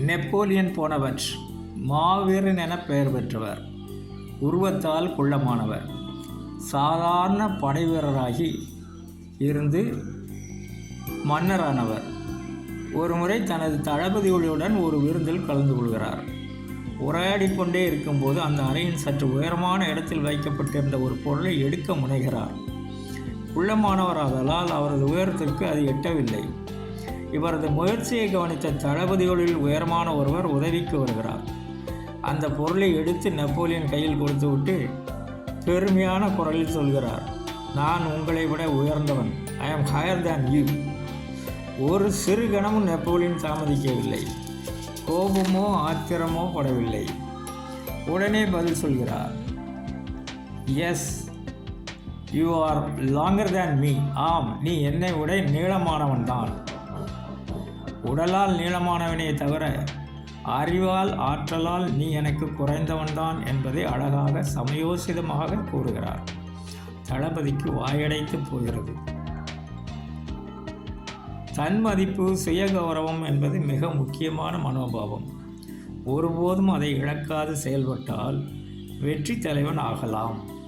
Napoleon போனவட் மாவீரன் என பெயர் பெற்றவர். உருவத்தால் குள்ளமானவர். சாதாரண படைவீரராகி இருந்து மன்னரானவர். ஒருமுறை தனது தளபதிகளுடன் ஒரு விருந்தில் கலந்து கொள்கிறார். உரையாடி கொண்டே இருக்கும்போது அந்த அறையின் சற்று உயரமான இடத்தில் வைக்கப்பட்டிருந்த ஒரு பொருளை எடுக்க முனைகிறார். குள்ளமானவராதலால் அவரது உயரத்திற்கு அது எட்டவில்லை. இவரது முயற்சியை கவனித்த தளபதிகளில் உயரமான ஒருவர் உதவிக்கு வருகிறார். அந்த பொருளை எடுத்து நெப்போலியன் கையில் கொடுத்துவிட்டு பெருமையான குரலில் சொல்கிறார் நான் உங்களை விட உயர்ந்தவன். ஐ ஆம் ஹையர் தேன் யூ ஒரு சிறு கணமும் நெப்போலியன் தாமதிக்கவில்லை. கோபமோ ஆத்திரமோ படவில்லை. உடனே பதில் சொல்கிறார் yes you are longer than me ஆம் நீ என்னை விட நீளமானவன் தான். உடலால் நீளமானவனே தவிர அறிவால் ஆற்றலால் நீ எனக்கு குறைந்தவன்தான் என்பதை அழகாக சமயோசிதமாக கூறுகிறார். தளபதிக்கு வாயடைத்து போகிறது. தன் மதிப்பு சுய கௌரவம் என்பது மிக முக்கியமான மனோபாவம். ஒருபோதும் அதை இழக்காது செயல்பட்டால் வெற்றி தலைவன் ஆகலாம்.